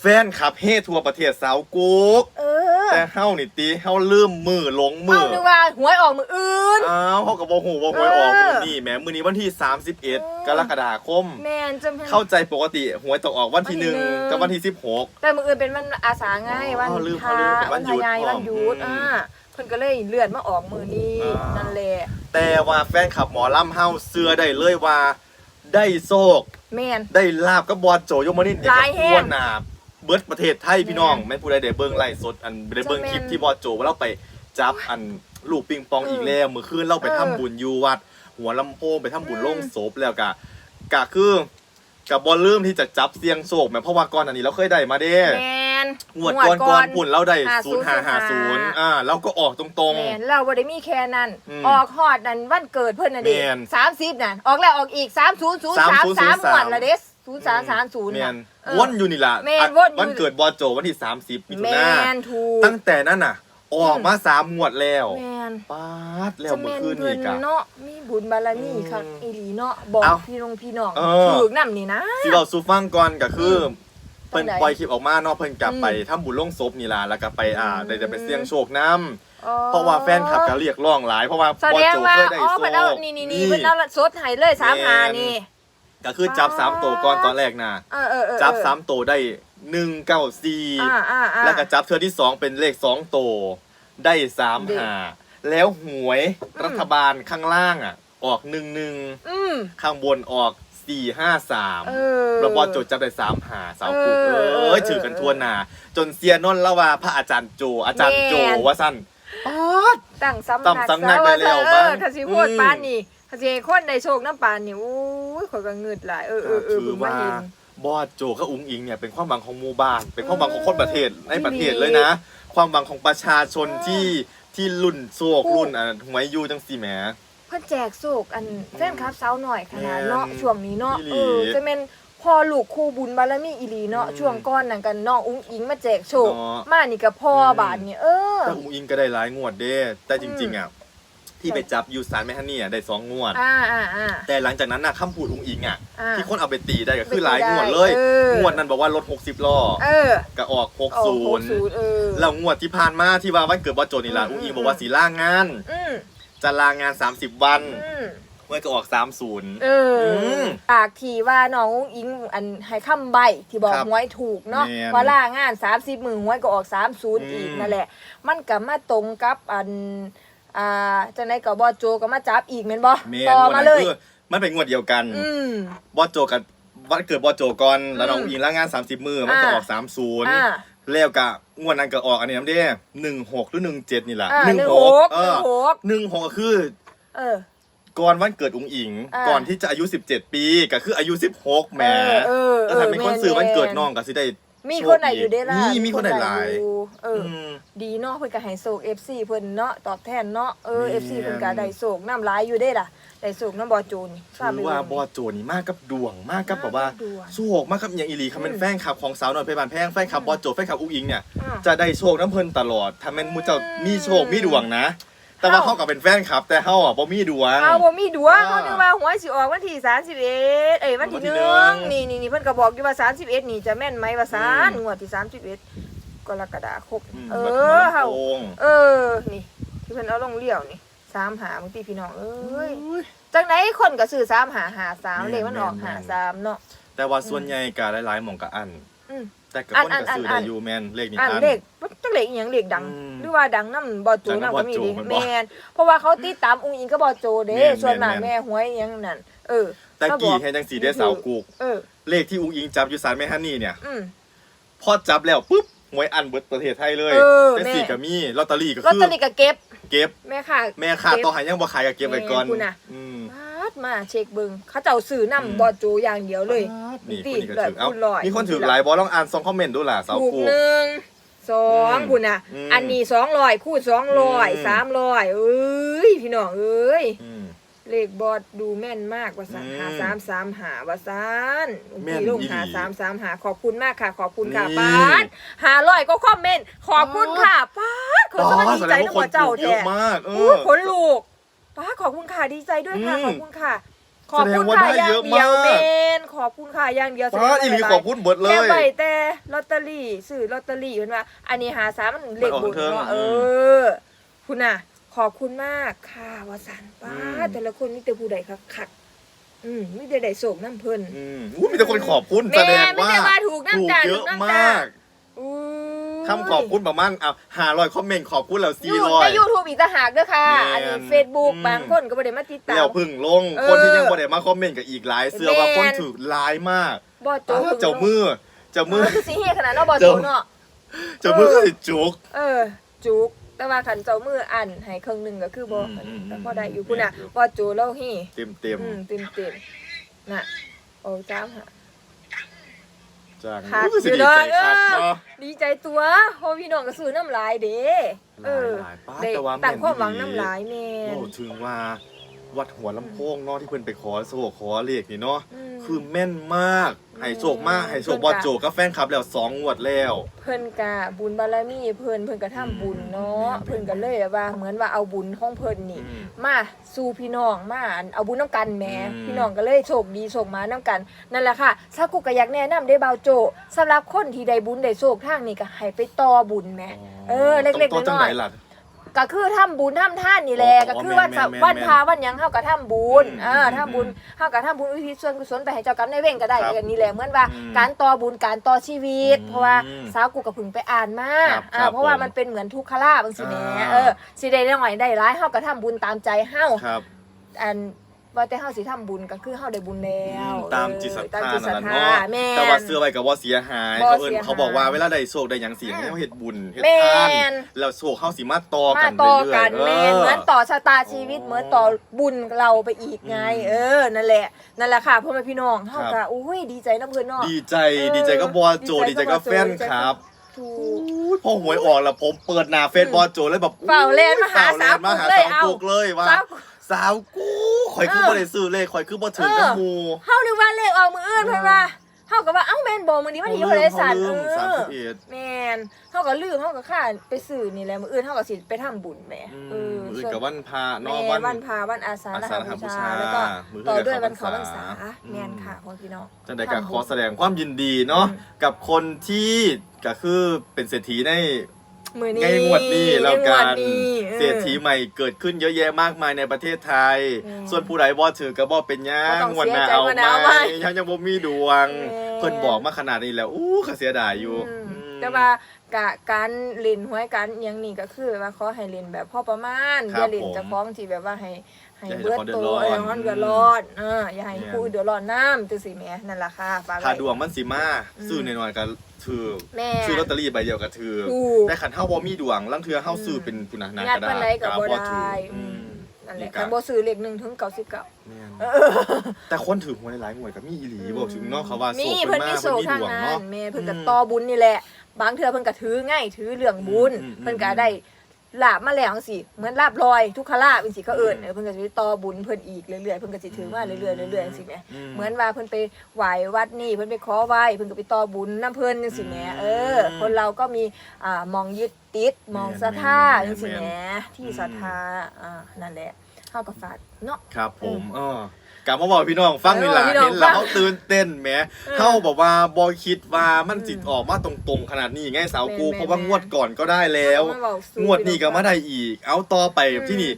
แฟนขับเฮทั่วประเทศสาวกุ๊กเออแต่เฮานี่ตีเฮาลืมมือหลงมืเอาอนึกว่าหวยออกมืออื่น อ้าวเฮาก็บ่ฮู้ว่าหวยออกเออ มื้อนี้แหมมื้อนี้วันที่ 31 กรกฎาคม แมนจำเป็น เข้าใจปกติหวยต้องออกวันที่หนึ่งวันที่หนึ่งกับวันที่16แต่มืออื่นเป็นวันอาสาไงอ๋อวันลืมพระลืมเป็นวันหยุดพระใหญ่พร้อมวันหยุดอืมอ่าเพิ่นก็เลยเลื่อนมาออกมือนี้อ่านั่ นั่นแหละแต่ว่าแฟนขับหมอลำเฮาเสื้อได้เลยว่า ได้โชคแมน ได้ลาบกับบอสโจยมนิดเนี่ยหกัลายบแฮงทั่วหนา เบิร์ดประเทศไทยพี่น้องแม่นแม่นผู้ใดได้เบิ่งไลฟ์สดอันได้เบิ่งจะแม่นคลิปที่บอสโจว่าเราไปจับอันลูกปิงปองเอออีอีกแล้วมื้อคืนเราไปเออทำบุญอยู่วัด หัวลำโพงไปทำบุญอืมลงศพแล้วก็ก็คือกับบอลลืมที่จะจับเสียงโชคแม่เพราะว่าก่อนอันนี้เราเคยได้มาเด้แมนงวดก่อนก่อนปุ่นเราได้ห้าศูศูนนย์ย์ห้าห้าศูนย์อ่าเราก็ออกตรง แมนเราบ่ได้มีแค่นั้น อืมออกฮอดนั่นวันเกิดเพิ่นน่ะดิแม่น30นั่นออกแล้วออกอีก3003 3หมวดละเด้ๆ0330แมน่ะนเออ วนอยู่นี่ล่ะแม่นอะวนอยู่ วันเกิดบอสโจวันที่ 30มิถุแมนายนถูกตั้งแต่นั้นน่ะ ออกมาสามงวดแล้วแมนป๊าดแล้วจะเมื่แม่อนคืนเพิ่นี่นกะ เนาะมีบุญบารมีคักอืมอีหลีเนาะบอกเอ้าพี่น้องพี่น้องเออ ถูกนำนี่นะ สิเราซูฟังก่อนก็คืออมเพิ่นตรงไหนปล่อยคลิปออกมาเนาะเพิ่นกลับอืมไปทำบุญลงศพนี่ล่ะแล้วก็ไปอ่าอืม ได้จะไปเสี่ยงโชคนํอ๋อเพราะว่าแฟนคลับก็เรียกร้องหลายเพราะว่าแสบอดสงโจว่าเคยได้อ๋อโชเพิ่นเอาค นี่นี่นี่เพิ่นเอาสดให้เลยสามหานี่ ก็คือจับสามโตวก่อนตอนแรกน่ะเออเออเออจับสามโตวได้194อ่าอ่าอ่าแล้วก็จับเทือที่สองเป็นเลขสองโตวได้สามเด็กหาแล้วหวยอืมรัฐบาลข้างล่างอะ ออกหนึ่งหนึ่งอืมข้างบนออกสี่ห้าสามเออแล้วบอลโจทย์จับได้สามหาสาวกุกเอเออเอออถือกันทั่วหนา จนเซียนนท์ละว่าพระอาจารย์โจ อาจารย์โจแม่นว่าสั้นป๊าดตั้งสำตั้นังกสำนักได้แล้วเอมั้องถ้าสิพูดอืมปานนี่ ถ้าสิให้คนได้โชคน้ำปานนี่โอ้ยข่อยก็เงืดหลายเออเออเออถืเพิ่องมาว่าเห็น บอสโจกับอุ้งอิงเนี่ยเป็นความหวังของหมู่บ้าน เป็นความหวังของคนประเทศในประเทศดีเลยนะ ความหวังของประชาชนเออที่ที่รุ่นโซกผู้รุ่นอะหวยอยูจังสีแหม เพิ่นแจกโศกอันแฟนคลับสาวหน่อยขนาดเนาะแม่นช่วงนี้เนาะอีหลีเออจะเป็นพอลูกคู่บุญบารมีอีหลีเนาะอืมช่วงก้อนนั่นกันน้องอุ้งอิงมาแจกโชคเนาะมานี่ก็พ่ออม บาทนี่เออ แต่อุ้งอิงก็ได้หลายงวดเด้ แต่จริง ๆอะ ที่ไปจับยูสารแมฮันนี่อะได้สองงวด อ่าอ่าอ่า แต่หลังจากนั้นน่ะคำพูดอุ้งอิงอะ อ่าที่คนเอาไปตีได้ก็คือหลายงวดเลยเออ งวดนั้นบอกว่ารถ 60ล้อเออก็ออกโอ้โหศูนย์60เออ แล้วงวดที่ผ่านมาที่ว่าวันเกิดบอสโจนี่ล่ะอืม อุ้งอิงอืมบอกว่าสีล่างาน อืมจะลางาน 30 วันอืมเมื่อก็ออก 30 เอออมปากที่ว่าน้องอุ้งอิงอันให้คำใบที่บอกครับหวยถูกเนาะแม่นว่าล่างาน 30 มือหวยก็ออก 30 อีกอืม นั่นแหละ มันก็มาตรงกับอัน อ่าจังไดก็บ่โจก็มาจับอีกแม่นบ่เมนต่องวดมานั้นเลยคือมันเป็นงวดเดียวกัน อืม บอสโจกับวันเกิดบอสโจก่อน แล้วน้องอืมอุ้งอิงลางาน 30 มือมันก็ออก อ่า30 แล้วก็งวดนั้นก็ออกอันนี้น้ำเด้หนึ่งหกหรือหนึ่งเจ็ดนี่แหละอ่าหนึ่งหก16เออ16 หนึ่งหกก็คือเออ ก่อนวันเกิดอุ้งอิง อ่าก่อนที่จะอายุ 17 ปีก็คืออายุ 16แหมเออเออแล้วถ้าเป็นคนซื้อวันเกิดน้องก็สิได้ มีคนไหนอยู่ได้ล่ะมีมีคนไหนหลายอยู่เอออ ม ดีเนาะเพิ่นก็ให้โศก FC เพิ่นเนาะตอบแทนเนาะเออ แม่น FC เพิ่นก็ได้โศกน้ำลายอยู่ได้ล่ะได้โศกน้ำบ่อจูนถือว่าบอสโจนี่มากกับดวงมากกับแบบว่าดวงโชคมากกับอย่างอีหลีคำเป็นอืมแฟนคลับของสาวหน่อยเพชรบานแพงแฟนคลับบอสโจแฟนคลับอุ้งอิงเนี่ยอืมจะได้โชคน้ำเพิ่นตลอดถ้าแม่นมูเจ้ามีโชคมีดวงนะ แต่ว่าเอ้าเขาก็เป็นแฟนคลับ แต่เขาอะบ่มีดวง เอาบ่มีดวงอ่าเขานึกว่าหวยสิออกวันที่31เอ้ยวันที่วันที่หหนึ่นึ่งงนี่นี่นี่เพิ่นก็บอกอยู่ว่า31นี่จะแม่นไหมว่าซานอืมงวดที่31กรกฎาคมอืมเอบัดอนี้เฮาโกงเออนี่ ที่เพิ่นเอาลงเลี้ยวนี่3หาบางทีพี่น้องเอ้ยจังไดคนก็ซื้อ3หาหา3เลขมันออกหา3เนาะแต่ว่าส่วนใหญ่ก็หลายๆหม่องก็อันอืม แต่ก็อันคนก็ซื้ออัได้นอยู่แม่นเลขนี้อ่านอัน เลขจังเลขอีหยังเลขดัง อืมหรือว่าดังนำบ่จูดังนำนำก็มีบ่จูดิมันบ่แม่นเพราะว่าเขาติดตามองค์อิงก็บ่โจเด้แม่นส่วนมากแม่น แม่หวยอีหยังนั่นเออแต่เขาบกี่อกให้จังสีได้สาวกุกเออ เลขที่อุ้งอิงจับอยู่สารแม่ฮันนี่เนี่ย อืม พอจับแล้วปุ๊บหวยอันเบิดประเทศไทยเลยเออแต่แม่สี่ก็มีลอตเตอรี่ก็ลอตคือเตอรี่ก็เก็บเก็บ แม่ค่ะแม่ค้าต่อใหายังบ่ขายก็เก็บไว้ก่อนแม่คุณน่ะ อืมปา ดมาเช็คเบิ่งเขาเจ้าซื้ออืมนำบ่โจอย่างเดียวเลยนี่คนตีนี้ก็เลยถือเอ้าคุณลอยมีคนถือหลายบอลองอ่านซองคอมเมนต์ดูล่ะสาวถูกกุกหนึ่งสองอืมคุณน่ะอืมอันนี้สองร้อยคูณสองร้อยอืมสามร้อยเอ้ยพี่น้องเอ้ยอืมเลขบอดดูแม่นมากว่าสันอืมหาสามสามหาว่าสันแม่นมีลงอีหลีหาสามสามหาขอบคุณมากค่ะ ขอบคุณค่ะนี่ป้าดหาร้อยก็คอมเมนต์ขอบคุณค่ะป้าดขอสวัสดีใจน้ำหัวเจ้าเยแท้อะมากเออู้อขนลูก ป้าดขอบคุณค่ะดีใจด้วยค่ะ อืมขอบคุณค่ะ ขอบแสดคุงณว่าค่ะได้อย่างเยอะเดียวมากเมนขอบคุณค่ะอย่างเดียวป้าอีหลีขอบคุณเบิดเลแค่ยใบแต่ลอตเตอรี่ซื้อลอตเตอรี่เห็นว่าอันนี้หาสามมันเลขบุญมันออกเทิงเนาะอืเอมอคุณน่ะ ขอบคุณมากค่ะวสันต์ป้า อืม แต่ละคนมีแต่ผู้ใดคักคักๆอืมมีแต่ใดโศกน้ำเพิ่นอืมอู้มีแต่คนขอบคุณแม่แสดงไม่ว่าได้ว่าถูกน้ำถูกจ่าเยอะถูกน้ำมจ่าาก อุ้ ยคำขอบคุณประมาณอะหาร้อยคอมเมนต์ขอบคุณแล้วสี่ยูร้อย ในยูทูบอีกต่างหากเด้อค่ะแม่นอันนี้เฟซบุ๊กอืม บางคนก็บ่ได้มาติดตาแล้วมพึ่งลงเออคนที่ยังบ่ได้มาคอมเมนต์กับอีกหลายเสื้อว่าแม่น คนถือร้ายมากบ่โจอ้าวเจ้ามือเจ้ามืมืออคือสิเฮียขนาดเนาะบ่โจเนาะ เจ้ามือก็สิจุก เออ จุก แต่ว่าขันเจ้ามืออันให้ครึ่งหนึงก็คือบ่อืมอืม แต่พอได้อยู่พุ่นน่ะบ่โจแล้วฮีเต็มเต็มอืมเต็มเต็มๆน่ะโอ้จ้ามหา ๆจากขาดอู้สิอยู่ดีเนาะใจครับเออเนาะ ดีใจตัวเพราะพี่น้องก็ซื้อน้ำลายเด้เออหลายๆป้าได้แต่ว่าตั้งความหวังแม่นน้ำลายแม่นโอ้ถึงว่าวัดหัวลำโพงเนาะที่เพิ่นไปขอโศกขอเลขนี่เนาะม คือแม่นมากให้โศกมากให้โศกเพิ่บนอก็โจกับแฟนคลับแล้วสองงวดแล้ว เพิ่นกะบุญบารมีเพิ่นเพิ่นก็ทำบุญเนาะอืมเพิ่นก็เลยแบบว่าเหมือนว่าเอาบุญของเพิ่นนี่อืมมาสู่พี่น้องมาอันเอาบุญน้ำกันแหม่อืม พี่น้องก็เลยโชคดีโชคมาน้ำกันนั่นแหละค่ะซากุก็อยากแนะนำได้เบาโจสำหรับคนที่ได้บุญได้โชคทางนี้ก็ให้ไปต่อบุญแหม่ เออเล็กๆต้องต้องจังน้อยๆไหนล่ะ ก็คือทำบุญทำท่านนี่แหละอ๋อก็คือวันแม่นๆๆวันพาวันหยังเฮาก็ทำบุญอืมเออทำบุญเฮาก็ทำบุญอุทิศส่วนกุศลไปให้เจ้ากรรมนายเวรก็ได้ครับกันนี่แหละเหมือนว่าอืมการต่อบุญการต่อชีวิต อืมเพราะว่าสาวกูกับพึ่งไปอ่านมาครับอ่าครับเพราะว่าผมมันเป็นเหมือนทุกขลาบบางสิแหม่อ่า เออสิได้น้อยได้หลายเฮาก็ทำบุญตามใจเฮาครับ อัน ว่าแต่เฮาสิทำบุญก็คือเฮาได้บุญแล้วตามจิตศรัทเออตามธาจิตศรันั่ทนธาแหละเนาะแม่แต่ว่าเสื้อไว้กับว่าเสียหายบ่เขาเอิ้นเสียหายเขาบอกว่าเวลาได้โชคได้หยังเสียงให้เขาเฮ็ดบุญเฮ็ดแม่ทานนแล้วโชคเฮาสิมาต่อมากันต่อเรื่อยกันๆแม่นเหมือนต่อชะตาชีวิต เหมือนต่อบุญเราไปอีกไง อืมเออ นั่นแหละ นั่นแหละค่ะพ่อแม่พี่น้องเฮาครัก็บ อุ้ยดีใจน้ำเพิ่นเนาะ ดีใจเออดีใจกับบอโจดีดีใจใจกักับบแฟนดีใจครับถูก อุ๊ยพอหวยออกแล้วผมเปิดหน้าเฟซบอโจเลยแบบเฝ้าเล่นมาหาเฝ้เล่นมาหาสาสาววกุกุกกเลเลยยว่าสาว สาวกูข่ อยคือเออบ่ได้ซื้อเลขข่อยคือบ่ถึงเออกับหมู่เฮานึกว่าเลขออกมื้ออื่นเพิ่นว่าเฮาก็ว่าเอ้าแม่นบ่มื้อนี้วันที่เท่าไหร่สันเฮาเอลืมอสามสิบเอ็ดแม่นเฮาก็ลืมเฮาก็ค่าไปซื้อนี่แหละมื้ออื่นเฮาก็สิไปทำบุญแหมเออมือส่วนกับวันพระแม่เนาะวัวันนพาวันอาสาฬอาสาฬหหบูบูชาชาแล้วก็มื้อต่อด้วยเข้าวันเขาพรรษาอืมแม่นค่ะพ่อพี่น้องจังใดก็ทำบุญขอแสดงความยินดีเนาะอืมกับคนที่ก็คือเป็นเศรษฐีใน มือนี้ในงวดนี้แล้วในงกัวดนนี้ออเศรษฐีใหม่เกิดขึ้นเยอะแยะมากมายในประเทศไทยอืมส่วนผู้ใดบ่ถือก็บ่เป็นหยับ่งต้องงวดหน้าเสียใจเอางวดหน้าเอาไหไหมมยังยังบ่มีดวงแม่เพิ่นบอกมาขนาดนี้แล้วอู้ก็เสียดายอยู่อืมอืมแต่ว่ากะการเล่นหวยการอิหยังนี่ก็คือว่าขอให้เล่นแบบพอประมาณครับอย่าเล่นผมเจะฟ้าของที่แบบว่าให้ ให้อย่าให้เบิดเขาเดือดตัร้วอนเออมันเดือดร้อนเอออย่าให้เนี่ยผู้อื่นเดือดร้อนน้ำจังซี่แหมนั่นล่ะค่ะฝากถ้าไว้ดวงมันสิมาอืมซื้อหน่อยๆก็ถือแม่ ซื้อลอตเตอรี่ใบเดียวก็ถือถูกแต่คันเฮาบ่มีดวงลางเทื่อเฮาซื้อเป็นผู้นั้นญาก็ติปานใดได้ก็บ่ถืได้ อือืมมนั่นแหนี่ละก็คันบ่ซื้อเลข1ถึง99แม่นเออแต่คนถือหวยหลายหวยก็มีอีหลีบอกถึงเนาะเขาว่าโศมีกเพิ่เพิ่นนมีมาโศเพิ่นกมีทางดวงนั้เนาะนแม่เพิ่นก็ต่อบุญนี่แหละ บางเทื่อเพิ่นก็ถือง่ายถือเรื่องบุญอืมอืมเพิ่นก็ได้ ลาบมาแล้วจังซี่เหมือนลาบลอยทุกขลาบจังซี่เขาเอิ้นเออเพิ่นก็สิไปต่อบุญเพิ่นอีกเรื่อยๆเพิ่นก็สิถือมาเรื่อยๆเรื่อยๆจังซี่แหมเหมือนว่าเพิ่นไปไหว้วัดนี่เพิ่นไปขอไหว้เพิ่นก็ไปต่อบุญน้ำเพิ่นจังซี่แหมเออ คนเราก็มีอ่ามองยึดติดมองศรัทธาจังซี่แหมที่ศรัทธาอ่านั่นแหละเฮาก็ฝากเนาะครับผมเออ กลับมาบอกพี่น้องฟังนี่ล่ะเออพี่น้องเห็นแล้วฟังเขาตื่นเต้นแหมอเขาบอกว่าบ่คิดว่ามันอืมจิตออกมาตรงๆ ขนาดนี้ไงสาวกู แม่นๆเพราะว่างวดก่อนก็ได้แล้วเอามาเว้าสู่งวดนี้ก็มาได้อีก เอาต่อไปอืมที่นี่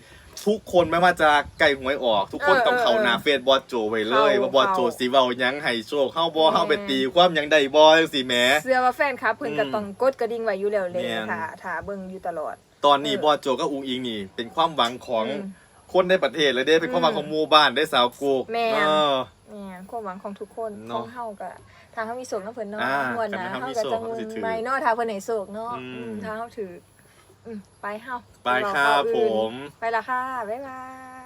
ทุกคนไม่ว่าจะไก่หวยออก ทุกคนเออต้องเข้าเออหน้าเฟซบอสโจไว้เลยเข้าว่าบอสโจเข้าสิเว้าหยังให้โชคเข้าบ่แม่เข้าไปตีความหยังได้บ่จังซี่แหม เสื้อว่าแฟนครับเพิ่นก็อืมต้องกดกระดิ่งไว้อยู่แล้วเลยแม่น ค่ะถ้าเบิ่งอยู่ตลอดตอนนี้เออบอสโจก็อุงอิงนี่ เป็นความหวังของอืม คนในประเทศเลยเด้เป็นความหวังของหมู่บ้านได้สาวกูแม่น เออแม่นความหวังของทุกคนเนาะของเฮาก็ถ้าเฮามีโศกนำเพิ่นเนาะอ่าม่วนนะกันเฮาถ้ามีก็โศจะกงเฮาสิถือไม่เนาะถ้าเพิ่นให้โศกเนาะอืม อืมถ้าเฮาถืออืมไปเฮาไปครับเาผอื่นมไปละค่ะบ๊ายบาย